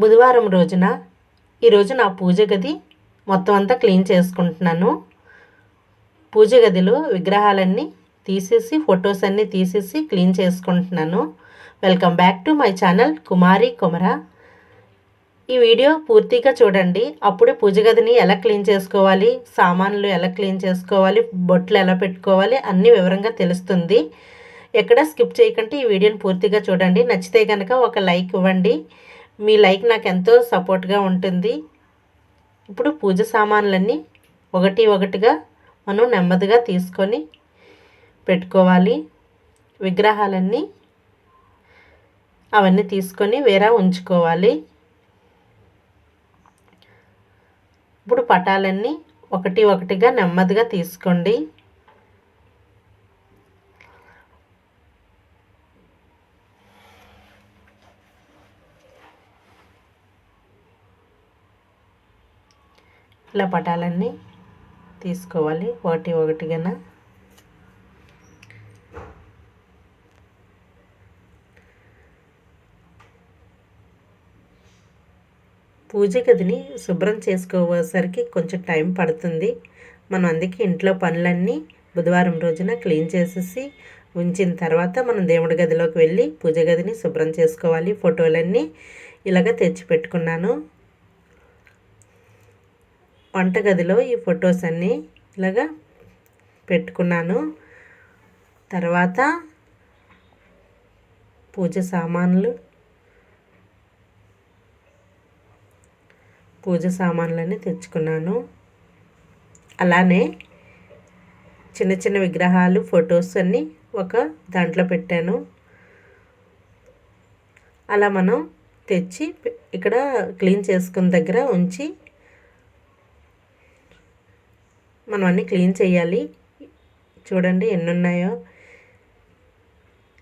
బుధవారం రోజున ఈరోజు నా పూజ గది మొత్తం అంతా క్లీన్ చేసుకుంటున్నాను. పూజ గదిలో విగ్రహాలన్నీ తీసేసి ఫొటోస్ అన్నీ తీసేసి క్లీన్ చేసుకుంటున్నాను. Welcome back to my channel Kumari Kumara. ఈ వీడియో పూర్తిగా చూడండి. అప్పుడే పూజ గదిని ఎలా క్లీన్ చేసుకోవాలి సామాన్లు ఎలా క్లీన్ చేసుకోవాలి బొట్లు ఎలా పెట్టుకోవాలి అన్నీ వివరంగా తెలుస్తుంది. ఎక్కడ స్కిప్ చేయకుండా. ఈ వీడియోని పూర్తిగా చూడండి. నచ్చితే కనుక ఒక లైక్ ఇవ్వండి. మీ లైక్ నాకు ఎంతో సపోర్ట్గా ఉంటుంది. ఇప్పుడు పూజ సామాన్లన్నీ ఒకటి ఒకటిగా మనం నెమ్మదిగా తీసుకొని పెట్టుకోవాలి. విగ్రహాలన్నీ అవన్నీ తీసుకొని వేరే ఉంచుకోవాలి. ఇప్పుడు పటాలన్నీ ఒకటి ఒకటిగా నెమ్మదిగా తీసుకోండి. ఇలా పటాలన్నీ తీసుకోవాలి. ఒకటి ఒకటిగా పూజ గదిని శుభ్రం చేసుకోవసరికి కొంచెం టైం పడుతుంది. మనం అందుకే ఇంట్లో పనులన్నీ బుధవారం రోజున క్లీన్ చేసేసి ఉంచిన తర్వాత మనం దేవుడి గదిలోకి వెళ్ళి పూజ గదిని శుభ్రం చేసుకోవాలి. ఫోటోలన్నీ ఇలాగ తెచ్చి పెట్టుకున్నాను. వంటగదిలో ఈ ఫొటోస్ అన్నీ ఇలాగా పెట్టుకున్నాను. తర్వాత పూజ సామాన్లు పూజ సామాన్లన్నీ తెచ్చుకున్నాను. అలానే చిన్న చిన్న విగ్రహాలు ఫొటోస్ అన్నీ ఒక దాంట్లో పెట్టాను. అలా మనం తెచ్చి ఇక్కడ క్లీన్ చేసుకున్న దగ్గర ఉంచి మనం అన్నీ క్లీన్ చేయాలి. చూడండి ఎన్ని ఉన్నాయో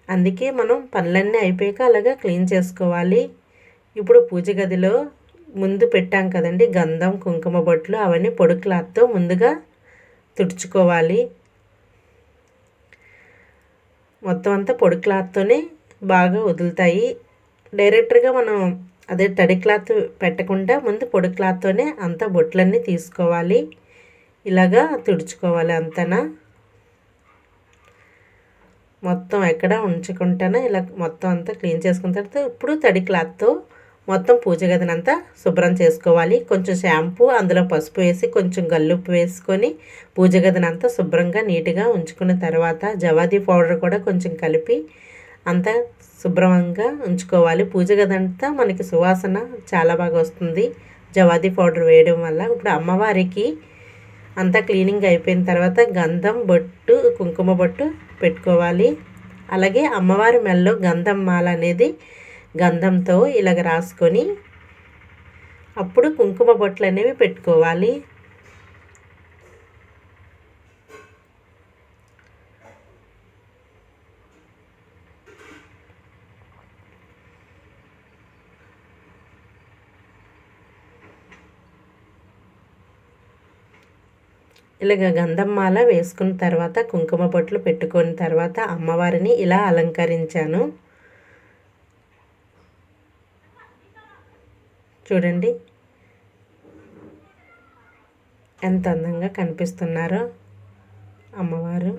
అందుకే మనం పనులన్నీ అయిపోయాక అలాగా క్లీన్ చేసుకోవాలి. ఇప్పుడు పూజ గదిలో ముందు పెట్టాం కదండి గంధం కుంకుమ బొట్లు అవన్నీ పొడి క్లాత్తో ముందుగా తుడుచుకోవాలి. మొత్తం అంతా పొడి క్లాత్తోనే బాగా వదులుతాయి. డైరెక్ట్గా మనం అదే తడి క్లాత్ పెట్టకుండా ముందు పొడి క్లాత్తోనే అంత బొట్లన్నీ తీసుకోవాలి. ఇలాగా తుడుచుకోవాలి అంతనా? మొత్తం ఎక్కడ ఉంచకుండానే ఇలా మొత్తం అంతా క్లీన్ చేసుకున్న తర్వాత ఇప్పుడు తడి క్లాత్తో మొత్తం పూజ గదినంతా శుభ్రం చేసుకోవాలి. కొంచెం షాంపూ అందులో పసుపు వేసి కొంచెం గల్లుప్పు వేసుకొని పూజ గదినంతా శుభ్రంగా నీట్గా ఉంచుకున్న తర్వాత జవాది పౌడర్ కూడా కొంచెం కలిపి అంతా శుభ్రంగా ఉంచుకోవాలి. పూజ గదంతా మనకి సువాసన చాలా బాగా వస్తుంది. జవాది పౌడర్ వేయడం వల్ల ఇప్పుడు అమ్మవారికి అంతా క్లీనింగ్ అయిపోయిన తర్వాత గంధం బొట్టు కుంకుమ బొట్టు పెట్టుకోవాలి. అలాగే అమ్మవారి మెల్లో గంధం మాల అనేది గంధంతో ఇలాగ రాసుకొని అప్పుడు కుంకుమ బొట్లు అనేవి పెట్టుకోవాలి. ఇలాగ గంధమ్మాల వేసుకున్న తర్వాత కుంకుమ బొట్లు పెట్టుకున్న తర్వాత అమ్మవారిని ఇలా అలంకరించాను. చూడండి. ఎంత అందంగా కనిపిస్తున్నారో అమ్మవారు.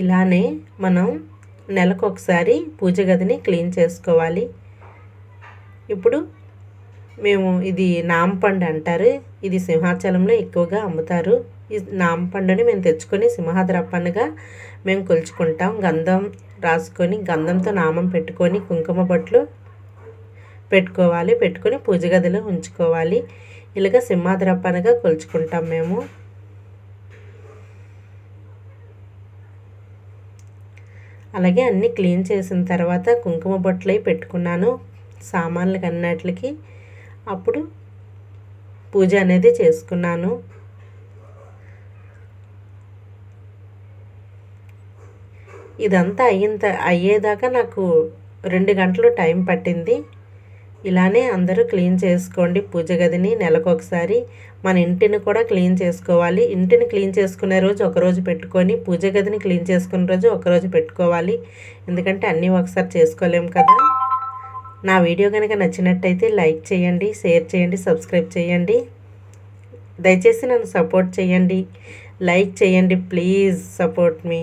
ఇలానే మనం నెలకు ఒకసారి పూజ గదిని క్లీన్ చేసుకోవాలి. ఇప్పుడు మేము ఇది నాంపండు అంటారు. ఇది సింహాచలంలో ఎక్కువగా అమ్ముతారు. ఈ నాంపండుని మేము తెచ్చుకొని సింహాద్రప్పనుగా మేము కొలుచుకుంటాం. గంధం రాసుకొని గంధంతో నామం పెట్టుకొని కుంకుమ బొట్లు పెట్టుకోవాలి. పెట్టుకొని పూజ గదిలో ఉంచుకోవాలి. ఇలాగ సింహాద్రప్పనగా కొలుచుకుంటాం మేము. అలాగే అన్నీ క్లీన్ చేసిన తర్వాత కుంకుమ బొట్లు పెట్టుకున్నాను. సామాన్లకి అన్నిటికి అప్పుడు పూజ అనేది చేసుకున్నాను. ఇదంతా అయిన అయ్యేదాకా నాకు రెండు గంటలు టైం పట్టింది. ఇలానే అందరూ క్లీన్ చేసుకోండి పూజ గదిని నెలకొకసారి. మన ఇంటిని కూడా క్లీన్ చేసుకోవాలి. ఇంటిని క్లీన్ చేసుకునే రోజు ఒకరోజు పెట్టుకొని పూజ గదిని క్లీన్ చేసుకునే రోజు ఒకరోజు పెట్టుకోవాలి. ఎందుకంటే అన్నీ ఒకసారి చేసుకోలేము కదా. నా వీడియో కనుక నచ్చినట్టయితే లైక్ చేయండి షేర్ చేయండి సబ్స్క్రైబ్ చేయండి. దయచేసి నన్ను సపోర్ట్ చేయండి. లైక్ చేయండి ప్లీజ్ సపోర్ట్ మీ.